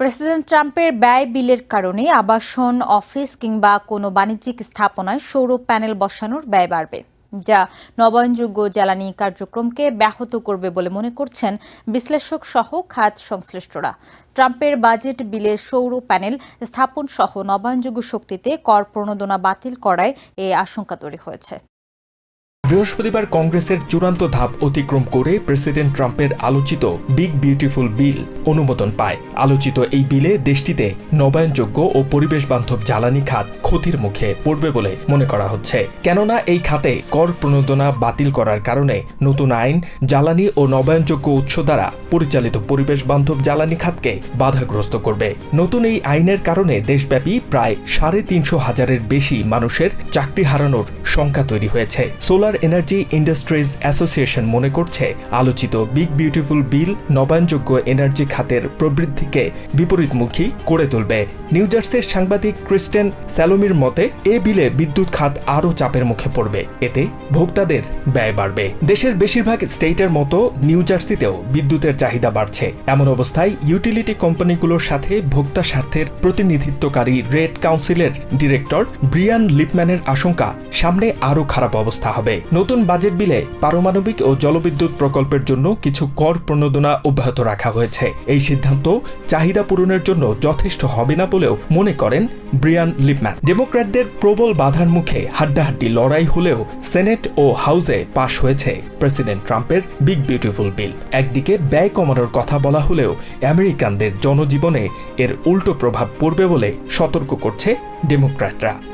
President ট্রাম্পের ব্যয় বিলের কারণে আবাসন, অফিস কিংবা কোনো বাণিজ্যিক স্থাপনায় সৌর প্যানেল বসানোর ব্যয় বাড়বে, যা নবায়নযোগ্য জ্বালানি কার্যক্রমকে ব্যাহত করবে বলে মনে করছেন বিশ্লেষক সহ খাত সংশ্লিষ্টরা। ট্রাম্পের বাজেট বিলে সৌর প্যানেল স্থাপন সহ নবায়নযোগ্য শক্তিতে কর প্রণোদনা বাতিল করায় এ আশঙ্কা তৈরি হয়েছে। বৃহস্পতিবার কংগ্রেসের চূড়ান্ত ধাপ অতিক্রম করে প্রেসিডেন্ট ট্রাম্পের আলোচিত বিগ বিউটিফুল বিল অনুমোদন পায়। আলোচিত এই বিলে দেশটিতে নবায়নযোগ্য ও পরিবেশ বান্ধব জ্বালানি খাত ক্ষতির মুখে পড়বে বলে মনে করা হচ্ছে। কেননা এই খাতে কর প্রণোদনা বাতিল করার কারণে নতুন আইন, জ্বালানি ও নবায়নযোগ্য উৎস দ্বারা পরিচালিত পরিবেশ বান্ধব জ্বালানি খাতকে বাধাগ্রস্ত করবে। নতুন এই আইনের কারণে দেশব্যাপী প্রায় সাড়ে তিনশো হাজারের বেশি মানুষের চাকরি হারানোর শঙ্কা তৈরি হয়েছে। সোলার এনার্জি ইন্ডাস্ট্রিজ অ্যাসোসিয়েশন মনে করছে, আলোচিত বিগ বিউটিফুল বিল নবায়নযোগ্য এনার্জি খাতের প্রবৃদ্ধিকে বিপরীতমুখী করে তুলবে। নিউ জার্সির সাংবাদিক ক্রিস্টেন স্যালোমির মতে, এ বিলে বিদ্যুৎ খাত আরও চাপের মুখে পড়বে। এতে ভোক্তাদের ব্যয় বাড়বে। দেশের বেশিরভাগ স্টেটের মতো নিউ জার্সিতেও বিদ্যুতের চাহিদা বাড়ছে। এমন অবস্থায় ইউটিলিটি কোম্পানিগুলোর সাথে ভোক্তা স্বার্থের প্রতিনিধিত্বকারী রেড কাউন্সিলের ডিরেক্টর ব্রিয়ান লিপম্যানের আশঙ্কা, সামনে আরও খারাপ অবস্থা হবে। নতুন বাজেট বিলে পারমাণবিক ও জলবিদ্যুৎ প্রকল্পের জন্য কিছু কর প্রণোদনা অব্যাহত রাখা হয়েছে। এই সিদ্ধান্ত চাহিদা পূরণের জন্য যথেষ্ট হবে না বলেও মনে করেন ব্রিয়ান লিপম্যান। ডেমোক্র্যাটদের প্রবল বাধার মুখে হাড্ডাহাড্ডি লড়াই হলেও সেনেট ও হাউসে পাশ হয়েছে প্রেসিডেন্ট ট্রাম্পের বিগ বিউটিফুল বিল। একদিকে ব্যয় কমানোর কথা বলা হলেও আমেরিকানদের জনজীবনে এর উল্টো প্রভাব পড়বে বলে সতর্ক করছে ডেমোক্র্যাটরা।